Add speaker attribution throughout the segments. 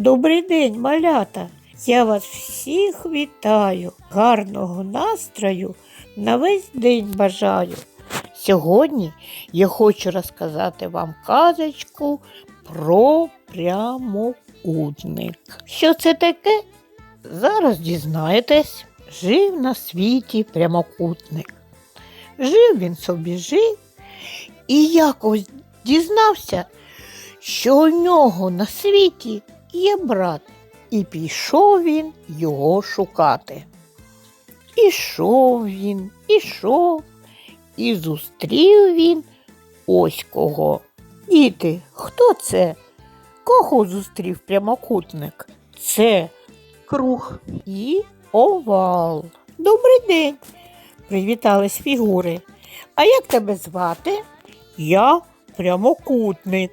Speaker 1: Добрий день, малята! Я вас всіх вітаю, гарного настрою на весь день бажаю. Сьогодні я хочу розказати вам казочку про прямокутник. Що це таке? Зараз дізнаєтесь. Жив на світі прямокутник. Жив він собі жив і якось дізнався, що у нього на світі є брат, і пішов він його шукати. Ішов він, ішов, і зустрів він ось кого. Діти, хто це? Кого зустрів прямокутник? Це круг і овал. Добрий день. Привітались фігури. А як тебе звати? Я прямокутник.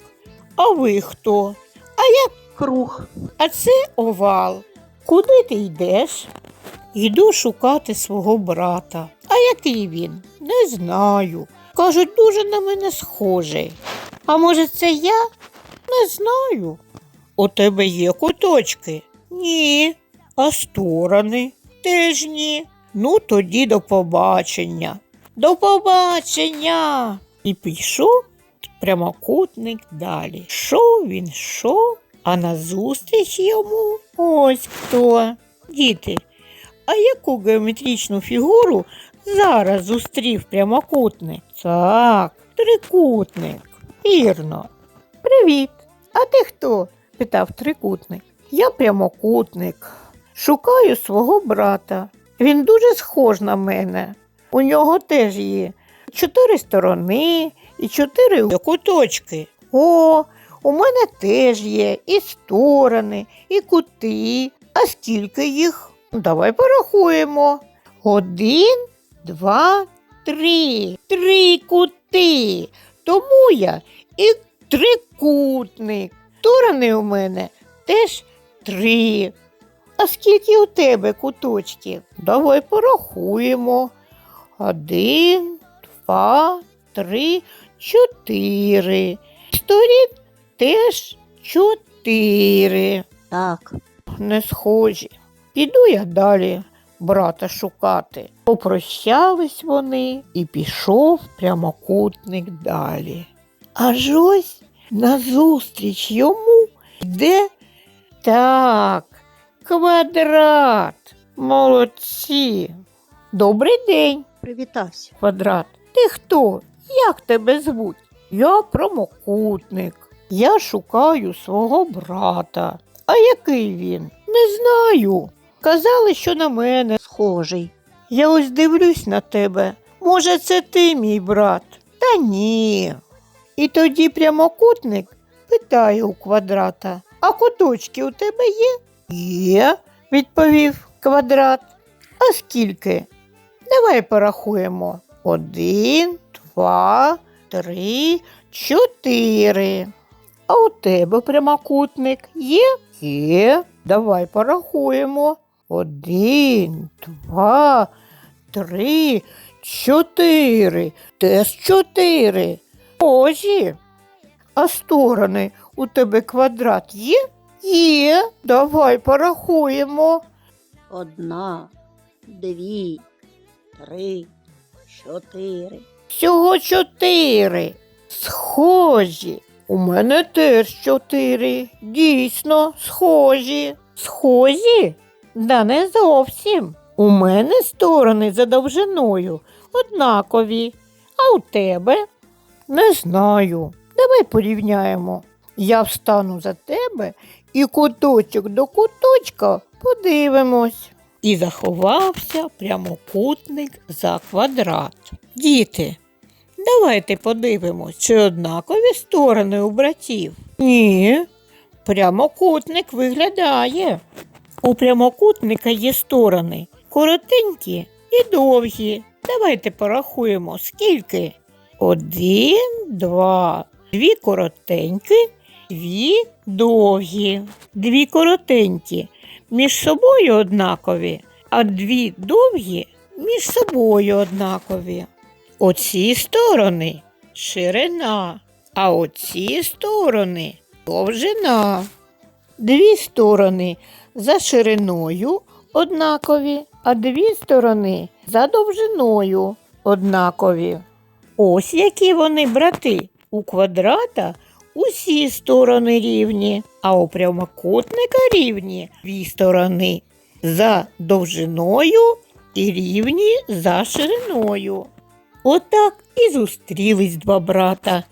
Speaker 1: А ви хто? А я круг. А це овал. Куди ти йдеш? Йду шукати свого брата. А який він? Не знаю. Кажуть, дуже на мене схожий. А може, це я? Не знаю. У тебе є куточки? Ні. А сторони? Теж ні. Ну, тоді до побачення. До побачення. І пішов прямокутник далі. Шов він, шов, а назустріч йому ось хто. Діти, а яку геометричну фігуру зараз зустрів прямокутник? Так, трикутник. Вірно. Привіт. А ти хто? питав трикутник. Я прямокутник. Шукаю свого брата. Він дуже схож на мене. У нього теж є чотири сторони і чотири куточки. О, у мене теж є і сторони, і кути. А скільки їх? Давай порахуємо. Один, два, три. Три кути. Тому я і трикутник. Сторони у мене теж три. А скільки у тебе куточків? Давай порахуємо. Один, два, три, чотири. Сторін теж чотири.
Speaker 2: Так,
Speaker 1: Не схожі. Піду я далі брата шукати. Попрощались вони і пішов прямокутник далі. Аж ось назустріч йому йде так, квадрат. Молодці. Добрий день,
Speaker 2: привітався.
Speaker 1: квадрат. Ти хто? Як тебе звуть? Я прямокутник. Я шукаю свого брата. А який він? Не знаю. Казали, що на мене.
Speaker 2: Схожий.
Speaker 1: Я ось дивлюсь на тебе. Може, це ти, мій брат? Та ні. І тоді прямокутник питає у квадрата, а куточки у тебе є? Є, відповів квадрат. А скільки? Давай порахуємо. Один, два, три, чотири. А у тебе прямокутник є? Є. Давай порахуємо. Один, два, три, чотири. Теж чотири. Ожі. А сторони у тебе квадрат є? Є. Давай порахуємо.
Speaker 2: Одна, дві, три, чотири.
Speaker 1: Всього чотири. Схожі. У мене теж чотири. Дійсно, схожі. Схожі? Да не зовсім. У мене сторони за довжиною однакові. А у тебе? Не знаю. Давай порівняємо. Я встану за тебе і куточок до куточка подивимось. І заховався прямокутник за квадрат. Діти, давайте подивимось, чи однакові сторони у братів. Ні, прямокутник виглядає. У прямокутника є сторони коротенькі і довгі. Давайте порахуємо, скільки. Один, два, дві коротенькі, дві довгі. Дві коротенькі між собою однакові, а дві довгі між собою однакові. Оці сторони ширина, а оці сторони довжина. Дві сторони за шириною однакові, а дві сторони за довжиною однакові. Ось які вони брати. У квадрата усі сторони рівні, а у прямокутника рівні дві сторони за довжиною і рівні за шириною. Отак і зустрілись два брата.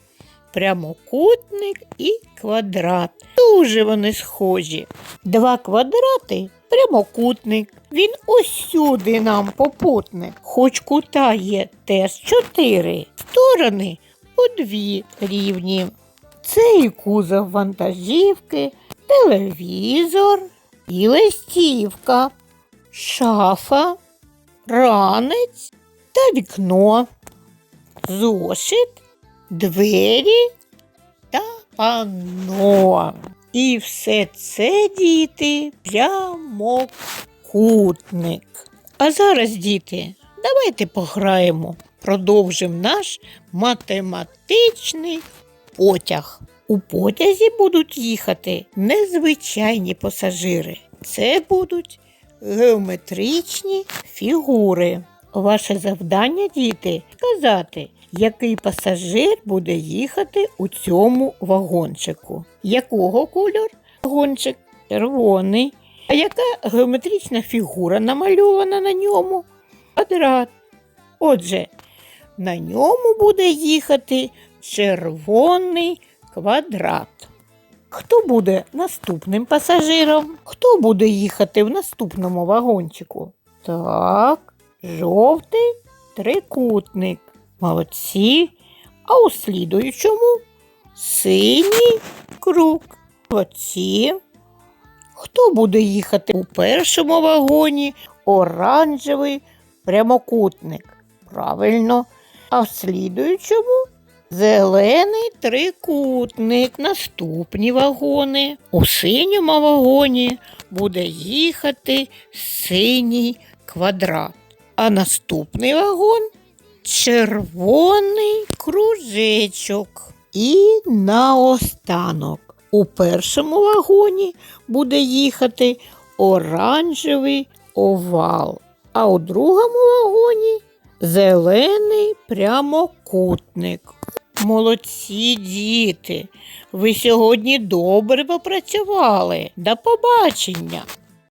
Speaker 1: Прямокутник і квадрат. Дуже вони схожі. Два квадрати прямокутник. Він усюди нам попутник. Хоч кута є теж чотири. Сторони по дві рівні. Це і кузов вантажівки, телевізор і листівка, шафа, ранець та вікно, зошит, двері та панно. І все це, діти, прямокутник. А зараз, діти, давайте пограємо, продовжимо наш математичний потяг. У потязі будуть їхати незвичайні пасажири. Це будуть геометричні фігури. Ваше завдання, діти, сказати, який пасажир буде їхати у цьому вагончику. Якого кольору вагончик? Червоний. А яка геометрична фігура намальована на ньому? Квадрат. Отже, на ньому буде їхати червоний квадрат. Хто буде наступним пасажиром? Хто буде їхати в наступному вагончику? Так, жовтий трикутник. Молодці. А у слідуючому синій круг. Молодці. Хто буде їхати у першому вагоні? Оранжевий прямокутник. Правильно. А в слідуючому зелений трикутник. Наступні вагони. У синьому вагоні буде їхати синій квадрат. А наступний вагон червоний кружечок. І наостанок. У першому вагоні буде їхати оранжевий овал, а у другому вагоні зелений прямокутник. Молодці діти, ви сьогодні добре попрацювали. До побачення!